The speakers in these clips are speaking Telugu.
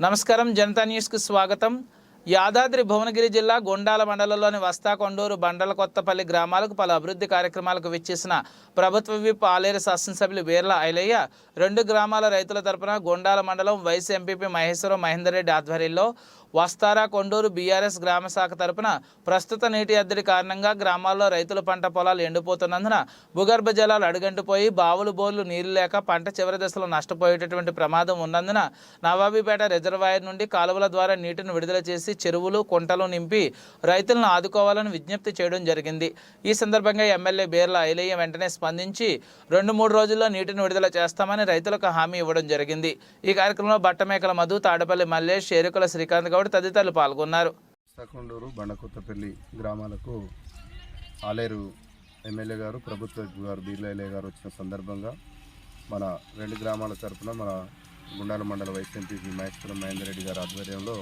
నమస్కారం జనతా న్యూస్కు స్వాగతం. యాదాద్రి భువనగిరి జిల్లా గొండాల మండలంలోని వస్తా కొండూరు బండల కొత్తపల్లి గ్రామాలకు పలు అభివృద్ధి కార్యక్రమాలకు విచ్చేసిన ప్రభుత్వ విప్ ఆలేరు శాసనసభ్యులు వీర్ల ఐలయ్య రెండు గ్రామాల రైతుల తరపున గొండాల మండలం వైస్ ఎంపీపీ మహేశ్వరం మహేందర్ రెడ్డి ఆధ్వర్యంలో వస్తారా కొండూరు బీఆర్ఎస్ గ్రామ శాఖ తరపున ప్రస్తుత నీటి ఎద్దడి కారణంగా గ్రామాల్లో రైతుల పంట పొలాలు ఎండిపోతున్నందున భూగర్భ జలాలు అడుగంటిపోయి బావులు బోర్లు నీరు లేక పంట చివరి దశలో నష్టపోయేటటువంటి ప్రమాదం ఉన్నందున నవాబీపేట రిజర్వాయర్ నుండి కాలువల ద్వారా నీటిని విడుదల చేసి చెరువులు కుంటలు నింపి రైతులను ఆదుకోవాలని విజ్ఞప్తి చేయడం జరిగింది. ఈ సందర్భంగా ఎమ్మెల్యే బీర్ల ఐలయ్య వెంటనే స్పందించి రెండు మూడు రోజుల్లో నీటిని విడుదల చేస్తామని రైతులకు హామీ ఇవ్వడం జరిగింది. ఈ కార్యక్రమంలో బట్టమేకల మధు తాడపల్లి మల్లేష్ షేరుకుల శ్రీకాంత్ గౌడ్ తదితరులు పాల్గొన్నారు. సకొండూరు బండకొత్తపల్లి గ్రామాలకు ఆలేరు ఎమ్మెల్యే గారు ప్రభుత్వ గారు బీర్లయ్య గారు వచ్చిన సందర్భంగా మన రెండు గ్రామాల తరఫున మన గుండాల మండల వైస్ ఎంపీ మహేశ్వరం మహేందర్ రెడ్డి గారి ఆధ్వర్యంలో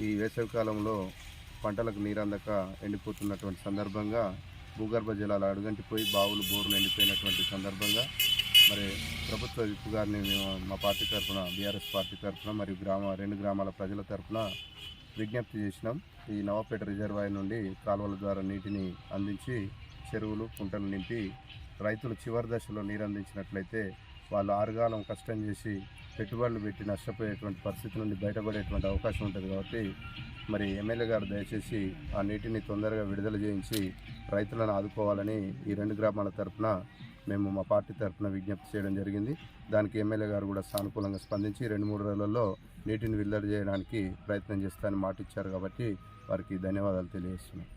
ఈ వేసవికాలంలో పంటలకు నీరందక ఎండిపోతున్నటువంటి సందర్భంగా భూగర్భ జలాలు అడుగంటిపోయి బావులు బోర్లు ఎండిపోయినటువంటి సందర్భంగా మరి ప్రభుత్వ విప్ గారిని మేము మా పార్టీ తరఫున బీఆర్ఎస్ పార్టీ తరఫున మరియు గ్రామ రెండు గ్రామాల ప్రజల తరఫున విజ్ఞప్తి చేసినాం. ఈ నవాపేట రిజర్వాయర్ నుండి కాలువల ద్వారా నీటిని అందించి చెరువులు కుంటలు నింపి రైతులు చివరి దశలో నీరు అందించినట్లయితే వాళ్ళు ఆరుగాలం కష్టం చేసి పెట్టుబడులు పెట్టి నష్టపోయేటువంటి పరిస్థితి నుండి బయటపడేటువంటి అవకాశం ఉంటుంది కాబట్టి మరి ఎమ్మెల్యే గారు దయచేసి ఆ నీటిని తొందరగా విడుదల చేయించి రైతులను ఆదుకోవాలని ఈ రెండు గ్రామాల తరఫున మేము మా పార్టీ తరఫున విజ్ఞప్తి చేయడం జరిగింది. దానికి ఎమ్మెల్యే గారు కూడా సానుకూలంగా స్పందించి రెండు మూడు రోజులలో నీటిని విడుదల చేయడానికి ప్రయత్నం చేస్తానని మాట ఇచ్చారు కాబట్టి వారికి ధన్యవాదాలు తెలియజేస్తున్నాం.